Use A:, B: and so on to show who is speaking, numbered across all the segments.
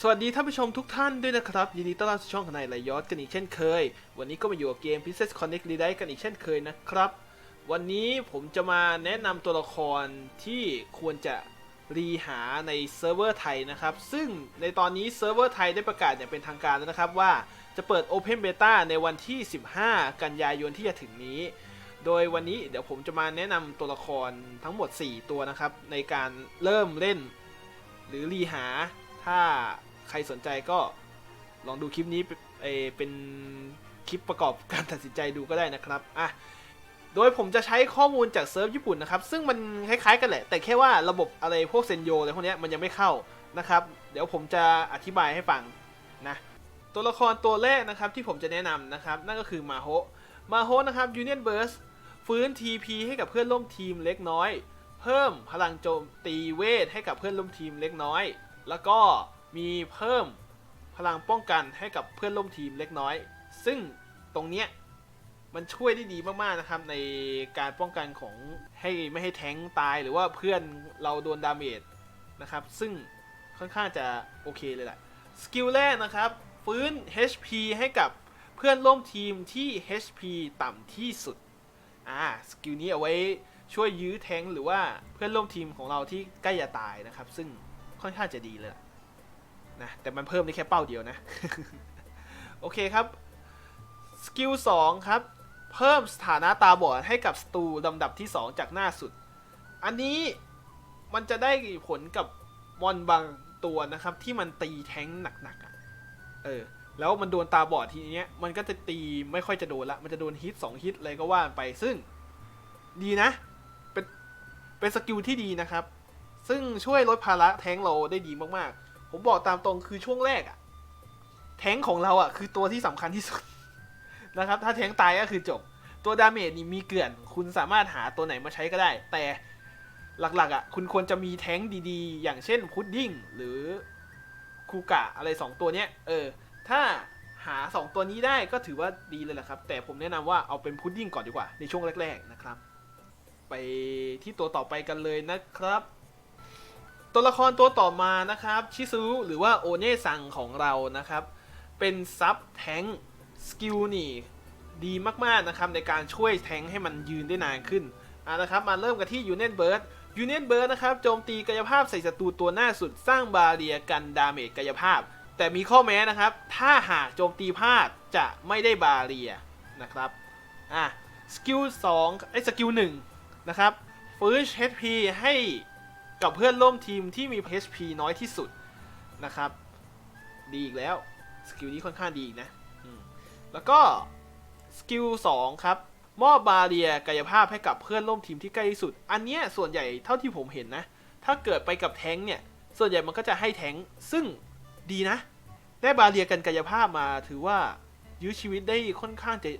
A: สวัสดีท่านผู้ชมทุกท่านด้วยนะครับ ยินดีต้อนรับสู่ช่องขนายไหลยอดกันอีกเช่นเคย วันนี้ก็มาอยู่กับเกม Princess Connect r e d i กันอีกเช่นเคยนะครับ วันนี้ผมจะมาแนะนำตัวละครที่ควรจะรีหาในเซิร์ฟเวอร์ไทยนะครับ ซึ่งในตอนนี้เซิร์ฟเวอร์ไทยได้ประกาศอย่างเป็นทางการแล้วนะครับว่าจะเปิด Open Beta ในวันที่ 15 กันยายนที่จะถึงนี้ โดยวันนี้เดี๋ยวผมจะมาแนะนำตัวละครทั้งหมด 4 ตัวนะครับในการเริ่มเล่น หรือรีหา ถ้าใครสนใจก็ลองดูคลิปนี้เป็นคลิปประกอบการตัดสินใจดูก็ได้นะครับอะโดยผมจะใช้ข้อมูลจากเซิร์ฟญี่ปุ่นนะครับ ซึ่งมันคล้ายๆกันแหละ แต่แค่ว่าระบบอะไรพวกเซนโยอะไรพวกนี้มันยังไม่เข้านะครับ เดี๋ยวผมจะอธิบายให้ฟังนะ ตัวละครตัวแรกนะครับที่ผมจะแนะนำนะครับ นั่นก็คือมาโฮมาโฮนะครับยูเนียนเบิร์สฟื้น TP ให้กับเพื่อนร่วมทีมเล็กน้อย เพิ่มพลังโจมตีเวทให้กับเพื่อนร่วมทีมเล็กน้อย แล้วก็มีเพิ่มพลังป้องกันให้กับเพื่อนร่วมทีมเล็กน้อย ซึ่งตรงเนี้ยมันช่วยได้ดีมากๆนะครับ ในการป้องกันของให้ไม่ให้แท้งตายหรือว่าเพื่อนเราโดนดาเมจนะครับ ซึ่งค่อนข้างจะโอเคเลยแหละสกิลแรกนะครับ ฟื้น HP ให้กับเพื่อนร่วมทีมที่ HP ต่ำที่สุดอ่าสกิลนี้เอาไว้ช่วยยื้อแทงหรือว่าเพื่อนร่วมทีมของเราที่ใกล้จะตายนะครับ ซึ่ง ค่อนข้างจะดีเลยนะแต่มันเพิ่มได้แค่เป้าเดียวนะ โอเคครับสกิล2ครับ เพิ่มสถานะตาบอดให้กับสตูลำดับที่ 2 จากหน้าสุด อันนี้มันจะได้ผลกับมอนบางตัวนะครับ ที่มันตีแท้งหนักๆอะเออแล้วมันโดนตาบอดทีเนี้ยมันก็จะตีไม่ค่อยจะโดนละ มันจะโดนฮิต2ฮิตอะไรก็ว่าไปซึ่ง ดีนะ เป็นเป็นสกิลที่ดีนะครับ ซึ่งช่วยลดภาระแท้งเราได้ดีมากๆ ผมบอกตามตรงคือช่วงแรกอะแท้งของเราอะคือตัวที่สำคัญที่สุดนะครับ ถ้าแท้งตายก็คือจบ ตัวดาเมจนี่มีเกลื่อน คุณสามารถหาตัวไหนมาใช้ก็ได้ แต่หลักๆอะคุณควรจะมีแท้งดีๆ อย่างเช่นพุดดิ้งหรือคูกะอะไรสองตัวเนี้ย เออ ถ้าหา 2 ตัวนี้ได้ก็ถือว่าดีเลยแหละครับ แต่ผมแนะนำว่าเอาเป็นพุดดิ้งก่อนดีกว่าในช่วงแรก ๆนะครับ ไปที่ตัวต่อไปกันเลยนะครับ ตัวละครตัวต่อมานะครับชิซูรุหรือว่าโอเน่ซังของเรานะครับ เป็นซับแทงสกิลนี่ดีมากๆนะครับในการช่วยแทงให้มันยืนได้นานขึ้นอะนะครับมาเริ่มกันที่ยูเนียนเบิร์ดยูเนียนเบิร์ดนะครับโจมตีกายภาพใส่ศัตรูตัวหน้าสุดสร้างบาเรียกันดาเมจกายภาพ แต่มีข้อแม้นะครับ ถ้าหากโจมตีพลาดจะไม่ได้บาเรียนะครับอะสกิล2ไอ้สกิล1นะครับฟื้น HP ให้ กับเพื่อนร่วมทีมที่มี HP น้อยที่สุดนะครับ ดีอีกแล้ว สกิลนี้ค่อนข้างดีนะ แล้วก็สกิล2ครับ มอบบาเรียกายภาพให้กับเพื่อนร่วมทีมที่ใกล้ที่สุด อันเนี้ยส่วนใหญ่เท่าที่ผมเห็นนะ ถ้าเกิดไปกับแท้งเนี่ย ส่วนใหญ่มันก็จะให้แท้งซึ่งดีนะ ได้บาเรียกันกายภาพมาถือว่ายื้อชีวิตได้ค่อนข้างจะ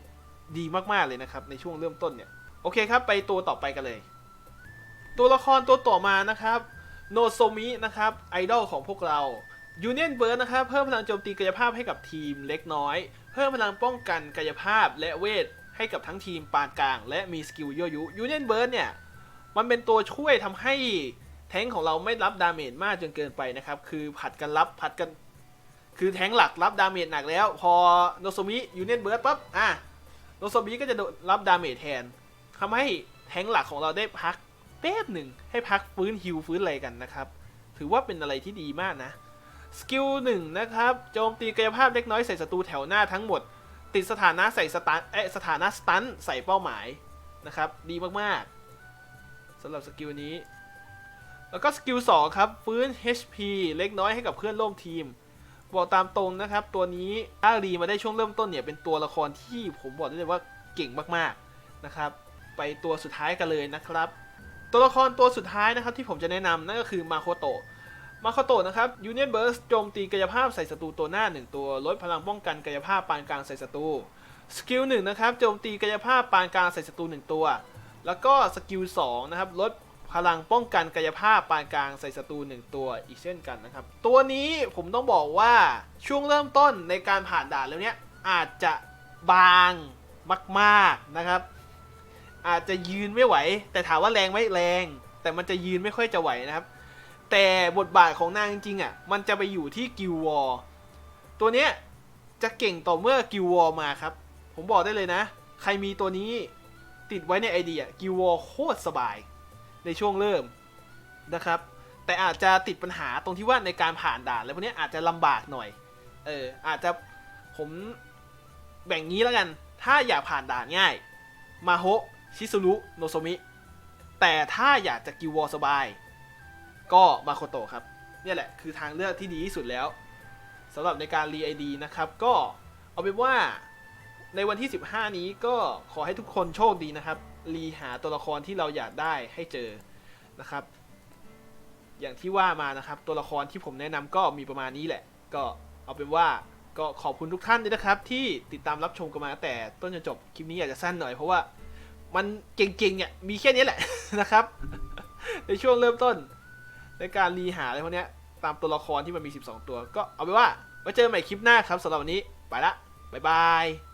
A: ดีมากๆเลยนะครับ ในช่วงเริ่มต้นเนี่ย โอเคครับ ไปตัวต่อไปกันเลย ตัวละครตัวต่อมานะครับโนโซมินะครับไอดอลของพวกเรายูเนียนเบิร์ดนะครับเพิ่มพลังโจมตีกายภาพให้กับทีมเล็กน้อย เพิ่มพลังป้องกันกายภาพและเวทให้กับทั้งทีมปานกลาง และมีสกิลยั่วยุยูเนียนเบิร์ดเนี่ยมันเป็นตัวช่วยทำให้แท้งของเราไม่รับดาเมจมากจนเกินไปนะครับคือผัดกันรับผัดกัน คือแท้งหลักรับดาเมจหนักแล้ว พอโนโซมิยูเนียนเบิร์ดปั๊บอะโนโซมิก็จะโดนรับดาเมจแทนทำให้แท้งหลักของเราได้พัก แป๊บหนึ่งให้พักฟื้นฮิวฟื้นอะไรกันนะครับ ถือว่าเป็นอะไรที่ดีมากนะ สกิลหนึ่งนะครับ โจมตีกายภาพเล็กน้อยใส่ศัตรูแถวหน้าทั้งหมด ติดสถานะใส่สตันเอะสถานะสตันใส่เป้าหมายนะครับ ดีมากๆสำหรับสกิลนี้ แล้วก็สกิล2ครับ ฟื้น HP เล็กน้อยให้กับเพื่อนร่วมทีม บอกตามตรงนะครับ ตัวนี้ถ้ารีมาได้ช่วงเริ่มต้นเนี่ย เป็นตัวละครที่ผมบอกได้เลยว่าเก่งมากๆนะครับ ไปตัวสุดท้ายกันเลยนะครับ ตัวละครตัวสุดท้ายนะครับที่ผมจะแนะนำนั่นก็คือมาโคโตะมาโคโตะนะครับยูเนียนเบิร์สโจมตีกายภาพใส่ศัตรูตัวหน้า 1 ตัว ลดพลังป้องกันกายภาพปานกลางใส่ศัตรูสกิลหนึ่งนะครับโจมตีกายภาพปานกลางใส่ศัตรู1ตัว แล้วก็สกิล2นะครับลดพลังป้องกันกายภาพปานกลางใส่ศัตรู1ตัวอีกเช่นกันนะครับ ตัวนี้ผมต้องบอกว่าช่วงเริ่มต้นในการผ่านด่านแล้วเนี้ยอาจจะบางมาก ๆนะครับ อาจจะยืนไม่ไหว แต่ถามว่าแรงไหมแรง แต่มันจะยืนไม่ค่อยจะไหวนะครับ แต่บทบาทของนางจริงๆอะมันจะไปอยู่ที่กิลวอร์ตัวเนี้ยจะเก่งต่อเมื่อกิลวอร์มาครับ ผมบอกได้เลยนะ ใครมีตัวนี้ติดไว้ในไอเดียกิลวอร์โคตรสบาย ในช่วงเริ่มนะครับ แต่อาจจะติดปัญหาตรงที่ว่าในการผ่านด่านแล้วพวกนี้อาจจะลำบากหน่อย เอออาจจะผมแบ่งงี้แล้วกัน ถ้าอยากผ่านด่านง่าย มาโฮ ชิซุรุโนโซมิ แต่ถ้าอยากจะกิววอลสบาย ก็มาโคโตะครับ เนี่ยแหละคือทางเลือกที่ดีที่สุดแล้วสำหรับในการรีไอดีนะครับ ก็เอาเป็นว่าในวันที่ 15 นี้ก็ขอให้ทุกคนโชคดีนะครับรีหาตัวละครที่เราอยากได้ให้เจอนะครับ อย่างที่ว่ามานะครับตัวละครที่ผมแนะนำก็มีประมาณนี้แหละ ก็เอาเป็นว่าก็ขอบคุณทุกท่านด้วยนะครับ ที่ติดตามรับชมกันมาแต่ต้นจนจบคลิปนี้อาจจะสั้นหน่อยเพราะว่า มันเก่งๆเนี่ยมีแค่นี้แหละนะครับ ในช่วงเริ่มต้น ในการรีหาอะไรพวกนี้ตามตัวละครที่มันมี 12 ตัว ก็เอาไปว่าไว้เจอกันใหม่คลิปหน้าครับสำหรับวันนี้ไปละบ๊ายบาย